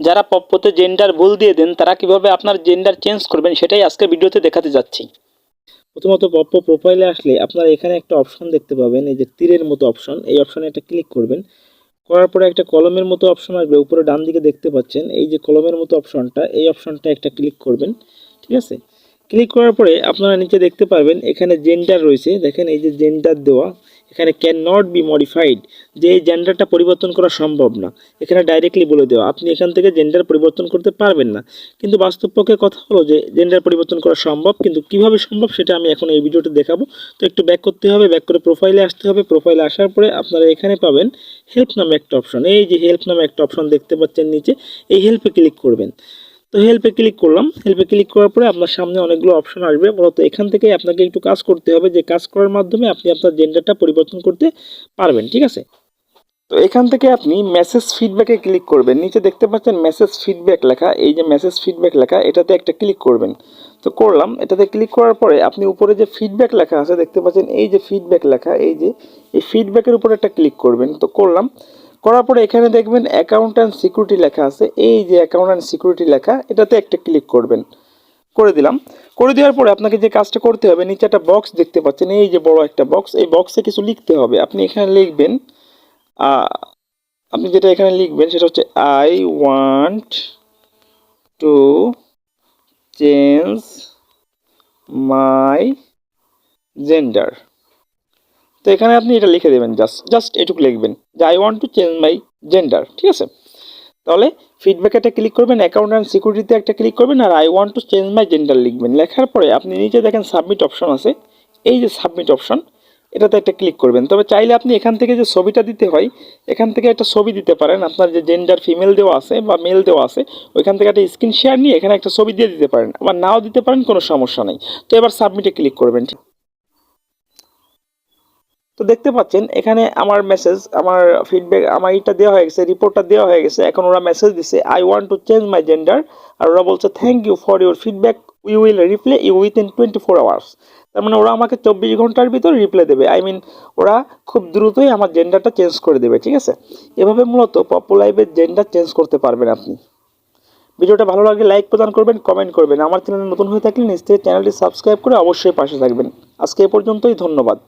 যারা পপ্পতে জেন্ডার ভুল দিয়ে দেন, তারা কীভাবে আপনার জেন্ডার চেঞ্জ করবেন সেটাই আজকের ভিডিওতে দেখাতে যাচ্ছি। প্রথমত পপ্প প্রোফাইলে আসলে আপনারা এখানে একটা অপশন দেখতে পাবেন, এই যে তীরের মতো অপশন এই অপশনে একটা ক্লিক করবেন। করার পরে একটা কলমের মতো অপশন আসবে, উপরে ডান দিকে দেখতে পাচ্ছেন, এই যে কলমের মতো অপশনটা এই অপশনটা একটা ক্লিক করবেন, ঠিক আছে? ক্লিক করার পরে আপনারা নিচে দেখতে পারবেন, এখানে জেন্ডার রয়েছে, দেখেন এই যে জেন্ডার দেওয়া এখানে ক্যান নট বি মডিফাইড যে এই জেন্ডারটা পরিবর্তন করা সম্ভব না। এখানে ডাইরেক্টলি বলে দেওয়া, আপনি এখান থেকে জেন্ডার পরিবর্তন করতে পারবেন না। কিন্তু বাস্তব পক্ষে কথা হলো যে জেন্ডার পরিবর্তন করা সম্ভব, কিন্তু কীভাবে সম্ভব সেটা আমি এখন এই ভিডিওতে দেখাবো। তো একটু ব্যাক করতে হবে ব্যাক করে প্রোফাইলে আসতে হবে। প্রোফাইলে আসার পরে আপনারা এখানে পাবেন হেল্প নামে একটা অপশন এই যে হেল্প নামে একটা অপশন দেখতে পাচ্ছেন নিচে, এই হেল্পে ক্লিক করবেন। তো হেল্পে ক্লিক করলাম। হেল্পে ক্লিক করার পরে আপনার সামনে অনেকগুলো অপশন আসবে। মূলত এখান থেকে আপনাকে একটু কাজ করতে হবে যে কাজ করার মাধ্যমে আপনি আপনার জেন্ডারটা পরিবর্তন করতে পারবেন, ঠিক আছে? তো এখান থেকে আপনি মেসেজ ফিডব্যাকে ক্লিক করবেন। নিচে দেখতে পাচ্ছেন মেসেজ ফিডব্যাক লেখা। এই যে মেসেজ ফিডব্যাক লেখা, এটাতে একটা ক্লিক করবেন। তো করলাম। এটাতে ক্লিক করার পরে আপনি উপরে যে ফিডব্যাক লেখা আছে, দেখতে পাচ্ছেন এই যে ফিডব্যাক লেখা, এই যে, এই ফিডব্যাকের উপরে একটা ক্লিক করবেন। তো করলাম। করার পরে এখানে দেখবেন অ্যাকাউন্ট অ্যান্ড সিকিউরিটি লেখা আছে। এই যে অ্যাকাউন্ট অ্যান্ড সিকিউরিটি লেখা, এটাতে একটা ক্লিক করবেন। করে দিলাম। করে দেওয়ার পরে আপনাকে যে কাজটা করতে হবে, নিচে একটা বক্স দেখতে পাচ্ছেন। এই যে বড় একটা বক্স এই বক্সে কিছু লিখতে হবে। আপনি এখানে লিখবেন আপনি যেটা এখানে লিখবেন সেটা হচ্ছে I want to change my gender তো এখানে আপনি এটা লিখে দেবেন জাস্ট জাস্ট এটুকু লিখবেন যে I want to change my gender ঠিক আছে? তাহলে ফিডব্যাকে একটা ক্লিক করবেন অ্যাকাউন্ট অ্যান্ড সিকিউরিটিতে একটা ক্লিক করবেন, আর I want to change my gender লিখবেন। লেখার পরে আপনি নিচে দেখেন সাবমিট অপশন আছে। এই যে সাবমিট অপশন এটাতে একটা ক্লিক করবেন। তবে চাইলে আপনি এখান থেকে যে ছবিটা দিতে হয়, এখান থেকে একটা ছবি দিতে পারেন। আপনার যে জেন্ডার ফিমেল দেওয়া আছে বা মেল দেওয়া আছে, ওইখান থেকে একটা স্ক্রিন শেয়ার নিয়ে এখানে একটা ছবি দিয়ে দিতে পারেন। আবার নাও দিতে পারেন, কোনো সমস্যা নেই। তো এবার সাবমিটে ক্লিক করবেন তো দেখতে পাচ্ছেন, এখানে আমার মেসেজ আমার ফিডব্যাক আমার এটা দেওয়া হয়ে গেছে রিপোর্টটা দেওয়া হয়ে গেছে। এখন ওরা মেসেজ দিছে I want to change my gender আর ওরা বলছে thank you for your feedback we will reply you within twenty four hours তার মানে ওরা আমাকে চব্বিশ ঘণ্টার ভিতর রিপ্লে দেবে। আই মিন ওরা খুব দ্রুতই আমার জেন্ডারটা চেঞ্জ করে দেবে, ঠিক আছে? এভাবে মূলত পপুলাইভের জেন্ডার চেঞ্জ করতে পারবেন আপনি। ভিডিওটা ভালো লাগলে লাইক প্রদান করবেন কমেন্ট করবেন। আমার চ্যানেলে নতুন হয়ে থাকলে নিশ্চয়ই চ্যানেলটি সাবস্ক্রাইব করে অবশ্যই পাশে থাকবেন। আজকে এ পর্যন্তই, ধন্যবাদ।